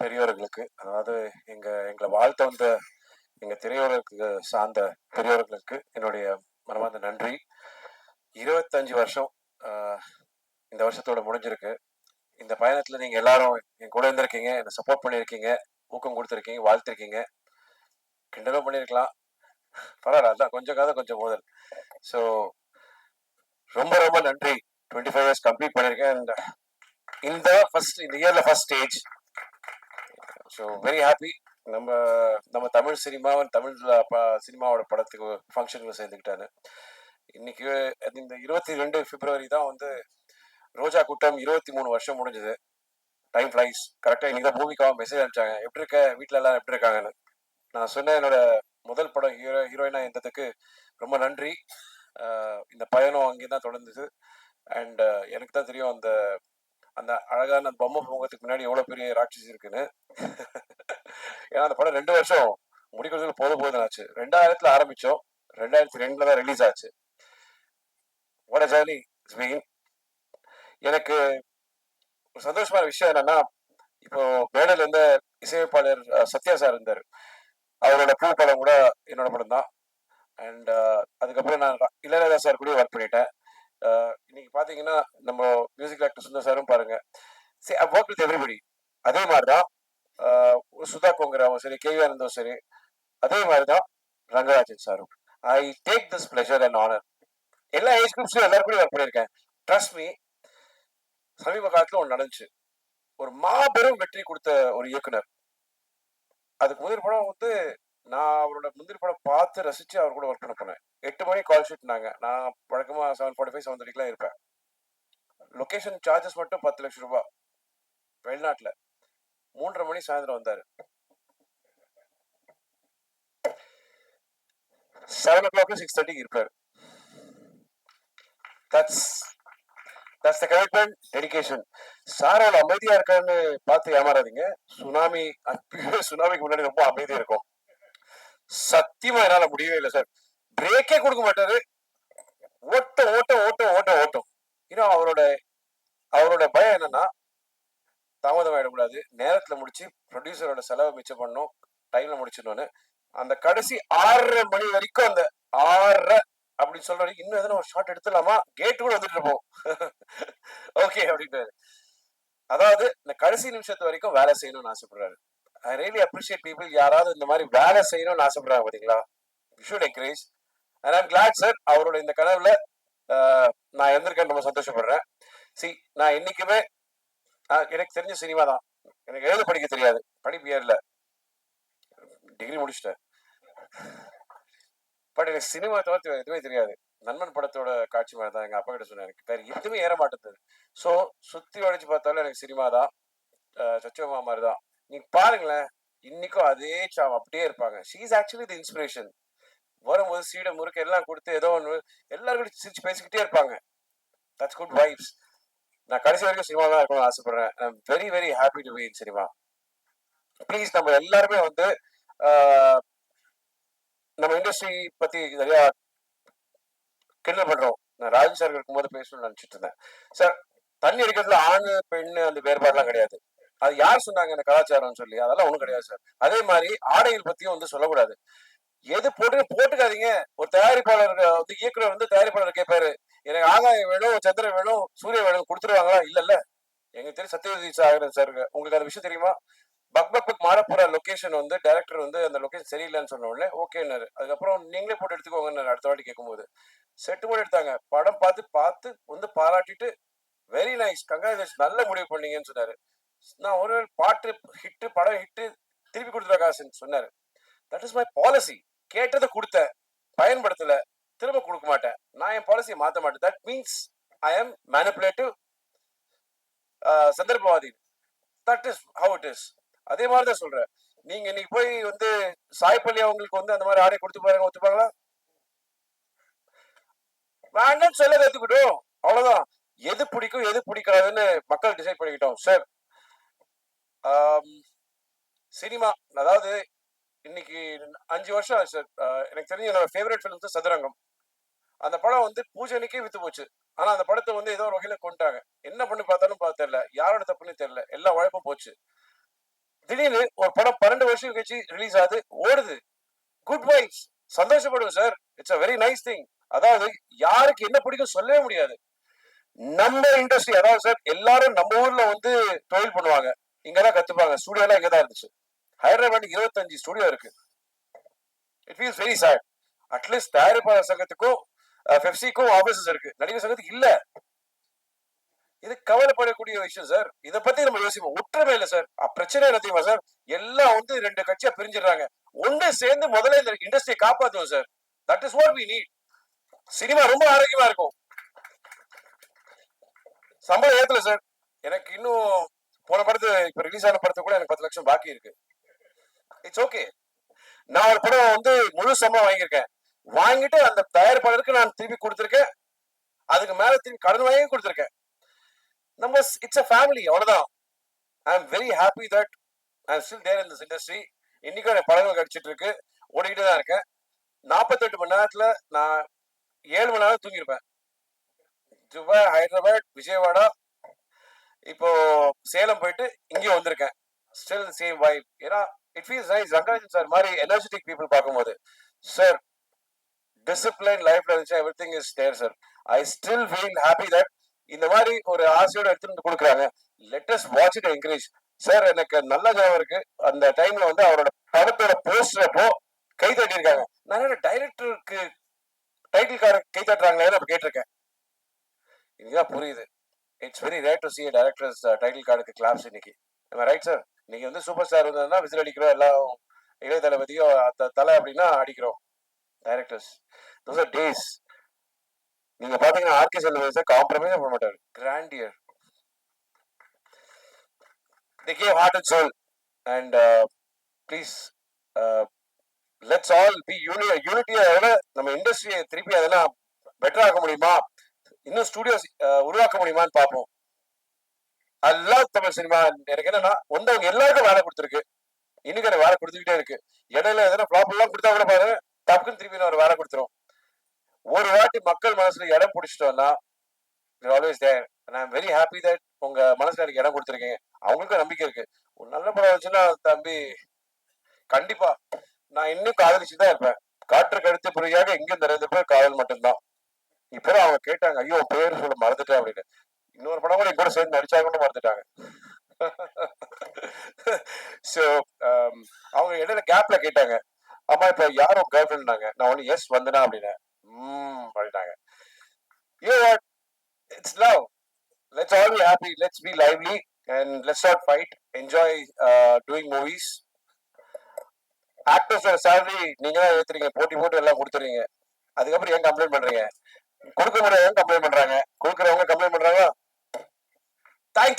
பெரியோர்களுக்கு அதாவது எங்க எங்களை வாழ்த்த வந்த எங்க திரையோர்களுக்கு சார்ந்த பெரியோர்களுக்கு என்னுடைய மனமார்ந்த நன்றி. இருபத்தஞ்சு வருஷம் இந்த வருஷத்தோட முடிஞ்சிருக்கு. இந்த பயணத்துல நீங்க எல்லாரும் என் கூட இருந்திருக்கீங்க என்னை சப்போர்ட் பண்ணியிருக்கீங்க ஊக்கம் கொடுத்துருக்கீங்க வாழ்த்திருக்கீங்க. கிண்டலும் பண்ணியிருக்கலாம் பரவாயில்ல அதான் கொஞ்சம் காத கொஞ்சம் மோதல். ஸோ ரொம்ப ரொம்ப நன்றி. டுவெண்ட்டி ஃபைவ் இயர்ஸ் கம்ப்ளீட் பண்ணியிருக்கேன் அண்ட் இந்த ஃபர்ஸ்ட் இந்த இயர்ல first stage so very happy நம்ம நம்ம தமிழ் சினிமாவும் தமிழ் சினிமாவோட படத்துக்கு ஃபங்க்ஷனுக்கு சேர்ந்துக்கிட்டாரு. இன்னைக்கு அது இந்த இருபத்தி ரெண்டு பிப்ரவரி தான் வந்து ரோஜா கூட்டம் இருபத்தி மூணு வருஷம் முடிஞ்சது. டைம் ஃப்ளைஸ் கரெக்டாக இன்னைக்கு தான் பூமிக்காக மெசேஜ் அனுப்பிச்சாங்க. எப்படி இருக்க? வீட்டில் எல்லாரும் எப்படி இருக்காங்கன்னு. நான் சொன்ன என்னோட முதல் படம் ஹீரோ ஹீரோயினா இருந்ததுக்கு ரொம்ப நன்றி. இந்த பயணம் அங்கே தான் தொடர்ந்தது அண்ட் எனக்கு தான் தெரியும் அந்த அந்த அழகான அந்த பொம்மை பொங்கத்துக்கு முன்னாடி எவ்வளோ பெரிய ராட்சசி இருக்குன்னு. ஏன்னா அந்த படம் ரெண்டு வருஷம் முடிக்கிறதுக்கு போத போதும் ஆச்சு. ரெண்டாயிரத்துல ஆரம்பிச்சோம். ரெண்டாயிரத்தி ரெண்டுல தான் ரிலீஸ் ஆச்சு. What a journey எனக்கு ஒரு சந்தோஷமான விஷயம் என்னன்னா இப்போ மேடையில இருந்த இசையமைப்பாளர் சத்யா சார் இருந்தார். அவரோட பூ படம் கூட என்னோட படம் தான். அண்ட் அதுக்கப்புறம் நான் இளையராஜா சார் கூட ஒர்க் பண்ணிட்டேன். இன்னைக்கு பாத்தீங்கன்னா நம்ம மியூசிக் ஆக்டர் சுந்தர் சாரும் பாருங்க. சரி ஒர்க் வித் எவ்ரிபடி அதே மாதிரி தான் சுதா கோங்கராவும் சரி கே ஆனந்தும் சரி அதே மாதிரி தான் ரங்கராஜன் சாரும் I take this pleasure and honour எல்லா ஏஜ் குரூப்ஸ்லயும் எல்லாரும் கூட ஒர்க் பண்ணியிருக்கேன் ட்ரஸ்ட் மீ சமீப காலத்தில் ஒன்று நடந்துச்சு. ஒரு மாபெரும் வெற்றி கொடுத்த ஒரு இயக்குனர். அதுக்கு முதல் படம் வந்து நான் அவரோட முந்திரி படம் பார்த்து ரசிச்சு அவர் கூட ஒர்க் பண்ண போனேன். எட்டு மணி கால் ஷீட் நாங்கள் நான் வழக்கமாக செவன் ஃபார்ட்டி ஃபைவ் செவன் தேர்ட்டிக்குலாம் இருப்பேன். லொகேஷன் சார்ஜஸ் மட்டும் பத்து லட்சம் ரூபாய். வெளிநாட்டில். மூன்றரை மணி சாயந்தரம் வந்தார். செவன் ஓ கிளாக் சிக்ஸ் தேர்ட்டிக்கு இருப்பார். That's that's the commitment dedication sir அவ்வளவு அமைதியா இருக்கான்னு பார்த்து ஏமாறாதீங்க. சுனாமி சுனாமிக்கு முன்னாடி ரொம்ப அமைதியா இருக்கும். சத்தியமா என்னால முடியவே இல்லை சார் பிரேக்கே கொடுக்க மாட்டாரு. ஓட்ட ஓட்ட ஓட்ட ஓட்ட ஓட்டம். இன்னும் அவரோட அவரோட பயம் என்னன்னா தாமதம் ஆயிடக்கூடாது நேரத்துல முடிச்சு ப்ரொடியூசரோட செலவை மிச்சம் பண்ணும் டைம்ல முடிச்சிடணும்னு. அந்த கடைசி ஆறரை மணி வரைக்கும் அந்த ஆறரை அப்படின்னு சொல்ற வரைக்கும் இன்னும் எதனா ஒரு ஷார்ட் எடுத்துடலாமா? கேட்டு கூட வந்துட்டு இருப்போம். ஓகே அப்படின்றாரு. அதாவது இந்த கடைசி நிமிஷத்து வரைக்கும் வேலை செய்யணும்னு ஆசைப்படுறாரு. ஐ ரியலி அப்ரிஷியேட் பீப்புள் யாராவது இந்த மாதிரி வேலை செய்யணும்னு ஆசைப்படுறாங்க பார்த்தீங்களா should encourage and I'm glad sir அவரோட இந்த கனவுல நான் எந்திருக்கேன் ரொம்ப சந்தோஷப்படுறேன். சி நான் என்னைக்குமே எனக்கு தெரிஞ்ச சினிமா தான். எனக்கு எழுத படிக்க தெரியாது. படிப்பு ஏறல டிகிரி முடிச்சிட்டேன். பட் எனக்கு சினிமா தவிர்த்து எதுவுமே தெரியாது. நண்பன் படத்தோட காட்சி மாதிரி தான் எங்கள் அப்பா கிட்ட சொன்னேன். எனக்கு வேறு எதுவுமே ஏற மாட்டேங்குது. ஸோ சுற்றி வளைச்சு பார்த்தாலும் எனக்கு சினிமா தான். சச்சோமா மாதிரி தான். நீங்க பாருங்களேன். இன்னைக்கும் அதே சாவ் அப்படியே இருப்பாங்க. She is actually the inspiration வரும்போது சீடை முறுக்கு எல்லாம் கொடுத்து ஏதோ ஒன்று எல்லாரும் கூட சிரிச்சு பேசிக்கிட்டே இருப்பாங்க. தட்ஸ் குட் வைப்ஸ் நான் கடைசி வரைக்கும் சினிமா தான் இருக்கணும்னு ஆசைப்படுறேன். I'm very very happy to be in cinema please நம்ம எல்லாருமே வந்து நம்ம இண்டஸ்ட்ரி பத்தி நிறையா கிண்டல் பண்றோம். நான் ராஜன் சார் இருக்கும்போது பேசணும்னு நினைச்சிட்டு இருந்தேன். சார் தண்ணி அடிக்கிறதுல ஆண் பெண் அந்த வேறுபாடுலாம் கிடையாது. அது யார் சொன்னாங்க இந்த கலாச்சாரம்னு சொல்லி? அதெல்லாம் ஒன்றும் கிடையாது சார் அதே மாதிரி ஆடைகள் பத்தியும் வந்து சொல்லக்கூடாது. எது போட்டு போட்டுக்காதீங்க. ஒரு தயாரிப்பாளர் வந்து இயக்குனர் வந்து தயாரிப்பாளர் கேட்பாரு எனக்கு ஆகாயம் வேணும் சந்திரன் வேணும் சூரியன் வேணும் கொடுத்துருவாங்களா? இல்ல இல்ல எங்க தெரியும் சத்யவதி சாகரன் சார் உங்களுக்கு அந்த விஷயம் தெரியுமா? பக் பக் பக் மாறப்போற லொக்கேஷன் வந்து டைரக்டர் வந்து அந்த லொகேஷன் சரியில்லைன்னு சொன்ன உடனே ஓகேன்னாரு அதுக்கப்புறம் நீங்களே போட்டு எடுத்துக்கோங்கன்னு அடுத்த வாட்டி கேட்கும்போது செட்டு போட்டு எடுத்தாங்க. படம் பார்த்து பார்த்து வந்து பாராட்டிட்டு வெரி நைஸ் கங்க்ராச்சுலேஷன் நல்ல முடிவு பண்ணீங்கன்னு சொன்னாரு. நான் ஒரு பாட்டு ஹிட்டு படம் ஹிட்டு திருப்பி கொடுத்துருவா காசுன்னு சொன்னார். தட் இஸ் மை பாலிசி கேட்டதை கொடுத்தேன். பயன்படுத்தல. திரும்ப கொடுக்க மாட்டேன். நான் என் பாலிசியை மாற்ற மாட்டேன். That means I am manipulative சந்தர்ப்பவாதி. That is how it is அதே மாதிரி தான் சொல்றேன். நீங்க இன்னைக்கு போய் வந்து சாய்பள்ளி அவங்களுக்கு வந்து அந்த மாதிரி ஆடை கொடுத்து பாருங்க ஒத்துப்பாங்களா? வேண்டாம் சொல்ல கத்துக்கிட்டோம் அவ்வளவுதான். எது பிடிக்கும் எது பிடிக்காதுன்னு மக்கள் டிசைட் பண்ணிக்கிட்டோம் சார் சினிமா அதாவது இன்னைக்கு அஞ்சு வருஷம் ஆச்சு. சார் எனக்கு தெரிஞ்ச என்னோட ஃபேவரட் ஃபிலிம் வந்து சதுரங்கம். அந்த படம் வந்து பூஜனைக்கே வித்து போச்சு. ஆனா அந்த படத்தை வந்து ஏதோ ஒரு வகையில கொண்டுட்டாங்க என்ன பண்ணி பார்த்தாலும் பார்த்து தெரியல. யாரோட தப்புன்னு தெரியல. எல்லா உழைப்பும் போச்சு. திடீர்னு ஒரு படம் பன்னெண்டு வருஷம் கழிச்சு ரிலீஸ் ஆகுது. ஓடுது. Good vibes சந்தோஷப்படுவோம் sir it's a very nice thing அதாவது யாருக்கு என்ன பிடிக்கும் சொல்லவே முடியாது. நம்ம இண்டஸ்ட்ரி அதாவது சார் எல்லாரும் நம்ம ஊர்ல வந்து தொழில் பண்ணுவாங்க. இங்கதான் கத்துப்பாங்க. ஸ்டுடியோ எல்லாம் இங்கதான் இருந்துச்சு. ஹைதராபாத் இருபத்தஞ்சு ஸ்டுடியோ இருக்கு. It feels very sad at least தயாரிப்பாளர் சங்கத்துக்கும் பெப்சிக்கும் ஆபீசஸ் இருக்கு. நடிகர் சங்கத்துக்கு இல்ல. இது கவலைப்படக்கூடிய விஷயம் சார் இத பத்தி நம்ம யோசிப்போம். ஒற்றுமை இல்லை சார் பிரச்சனை என்ன தெரியுமா சார் எல்லாம் வந்து ரெண்டு கட்சியா பிரிஞ்சிடுறாங்க. ஒன்று சேர்ந்து முதல்ல இந்த இண்டஸ்ட்ரியை காப்பாத்துவோம் sir that is what we need cinema ரொம்ப ஆரோக்கியமா இருக்கும். சம்பளம் ஏத்துல சார் எனக்கு இன்னும் போன படத்து இப்ப ரிலீஸ் ஆன படத்து கூட எனக்கு பத்து லட்சம் பாக்கி இருக்கு. இட்ஸ் ஓகே நான் ஒரு படம் வந்து முழு சம்பளம் வாங்கியிருக்கேன். வாங்கிட்டு அந்த தயாரிப்பாளருக்கு நான் திருப்பி கொடுத்துருக்கேன். அதுக்கு மேல திருப்பி கடன் வாங்கி கொடுத்துருக்கேன். நம்ம இட்ஸ் அ ஃபேமிலி அவ்வளவுதான். I am very happy that I am still there in this industry இன்னைக்கும் எனக்கு படங்கள் கிடைச்சிட்டு இருக்கு. ஓடிக்கிட்டு தான் இருக்கேன். நாற்பத்தெட்டு மணி நேரத்துல நான் ஏழு மணி நேரம் தூங்கியிருப்பேன். துபாய் ஹைதராபாத் விஜயவாடா இப்போ சேலம் போயிட்டு இங்கேயும் வந்திருக்கேன். ஸ்டில் சேம் வைப் ஏன்னா it feels nice Rangarajan sir மாதிரி எனர்ஜெட்டிக் பீப்புள் பார்க்கும்போது. சார் டிசிப்ளின் லைஃப்ல இருந்துச்சு everything is there sir I still feel happy that இந்த மாதிரி ஒரு ஆசையோட எடுத்துட்டு கொடுக்குறாங்க. Latest watch it encourage sir எனக்கு நல்ல ஞாபகம் இருக்கு. அந்த டைம்ல வந்து அவரோட படத்தோட போஸ்டர் அப்போ கை தட்டியிருக்காங்க. நான் டைரக்டருக்கு டைட்டில் கார கை தட்டுறாங்களே அப்ப கேட்டிருக்கேன். இதுதான் புரியுது. It's very rare to see directors title கார்டுக்கு கிளாப்ஸ் இன்னைக்கு. ரைட் சார் நீங்க வந்து சூப்பர் ஸ்டார் இருந்ததுன்னா விசில் அடிக்கிறோம் எல்லாம் இளைய தளபதியோ தலை அப்படின்னா அடிக்கிறோம் டைரக்டர்ஸ் தோஸ் ஆர் டேஸ் நீங்க பாத்தீங்கன்னா ஆர்கே செல்வராஜ் காம்ப்ரமைஸ் பண்ண மாட்டாரு. Grandeur year gave heart and and and uh, please uh, let's all யூனிட்டியை விட நம்ம இண்டஸ்ட்ரியை திருப்பி அதெல்லாம் பெட்டர் ஆக்க முடியுமா? இன்னும் ஸ்டுடியோஸ் உருவாக்க முடியுமான்னு பார்ப்போம். I Tamil cinema. எனக்கு என்னன்னா வந்தவங்க எல்லாருக்கும் வேலை கொடுத்துருக்கு. இன்னைக்கு எனக்கு வேலை கொடுத்துக்கிட்டே இருக்கு. இடையில எதனா ஃபிளாப் எல்லாம் கொடுத்தா கூட பாரு டக்குன்னு திருப்பி நான் ஒரு வேலை கொடுத்துரும். ஒரு வாட்டி மக்கள் மனசுல இடம் பிடிச்சிட்டோம்னா always there I very happy that உங்க மனசுல எனக்கு இடம் கொடுத்துருக்கீங்க. அவங்களுக்கும் நம்பிக்கை இருக்கு. ஒரு நல்ல படம் வச்சுன்னா தம்பி கண்டிப்பா நான் இன்னும் காதலிச்சு தான் இருப்பேன் காற்று கழுத்து புரியாக எங்கேயும் நிறைந்த பேர் காதல் மட்டும்தான். இப்பதான் அவங்க கேட்டாங்க ஐயோ பேர் சொல்ல மறந்துட்டேன் அப்படின்னு. இன்னொரு படம் கூட கூட சேர்ந்து நடிச்சா கூட மறந்துட்டாங்க. ஸோ um, அவங்க இடையில கேப்ல கேட்டாங்க. அம்மா இப்ப யாரும் கேர்ள் ஃப்ரெண்ட்னாங்க நான் ஒன்று எஸ் வந்தனா? அப்படின்னு. ம் பண்ணிட்டாங்க you what it's love let's all be happy let's be lively and let's not fight enjoy doing movies ஆக்டர்ஸோட salary நீங்க தான் ஏத்துறீங்க போட்டி போட்டு எல்லாம் கொடுத்துறீங்க. அதுக்கப்புறம் ஏன் கம்ப்ளைண்ட் பண்றீங்க? கொடுக்க முடியாது கம்ப்ளைண்ட் பண்றாங்க. கொடுக்குறவங்க கம்ப்ளைண்ட் பண்றாங்க. தேங்க்யூ